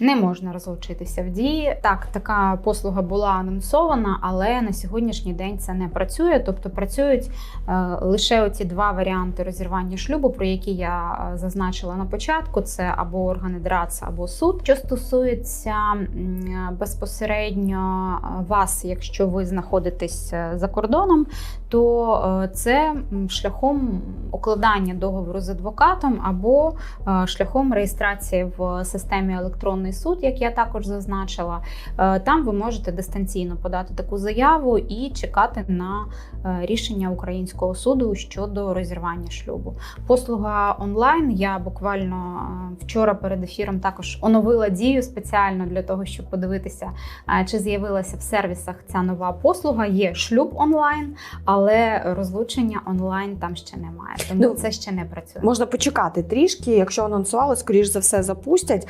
Не можна розлучитися в дії. Так, така послуга була анонсована, але на сьогоднішній день це не працює. Тобто працюють е, лише оці два варіанти розірвання шлюбу, про які я е, зазначила на початку: це або органи ДРАЦ, або суд. Що стосується м, безпосередньо е, вас, якщо ви знаходитесь е, за кордоном, то е, це шляхом укладання договору з адвокатом або е, шляхом реєстрації в системі електронний суд, як я також зазначила. Е, Там ви можете дистанційно подати таку заяву і чекати на е, рішення українського суду щодо розірвання шлюбу. Послуга онлайн. Я буквально е, вчора перед ефіром також оновила дію спеціально для того, щоб подивитися, чи з'явилася в сервісах ця нова послуга. Є шлюб онлайн, але розлучення онлайн там ще немає. Тому Ну, це ще не працює. Можна почекати трішки, якщо анонсували, скоріш за все запустять.